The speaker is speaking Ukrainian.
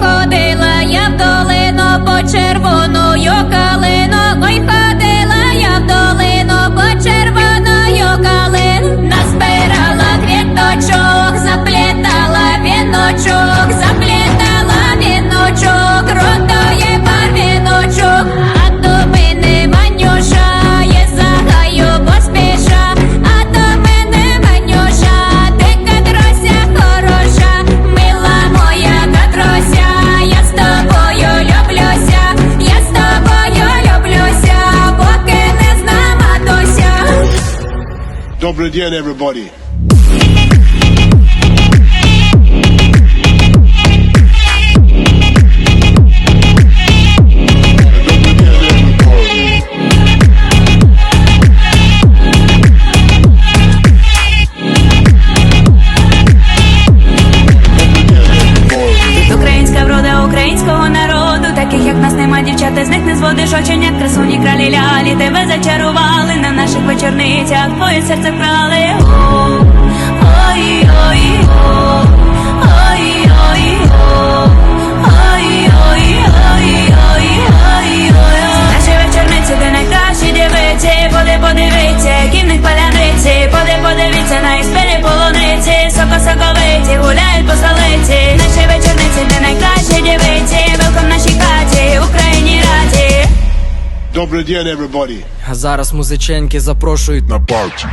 Ходила я долину по червоною. Dobro dien, everybody. дивишся, ти з них не зводиш очення, красуні кралі лялі тебе зачарували на наших вечорницях, твоє серце вкрали. Добрий день, everybody! А зараз музиченки запрошують на парті.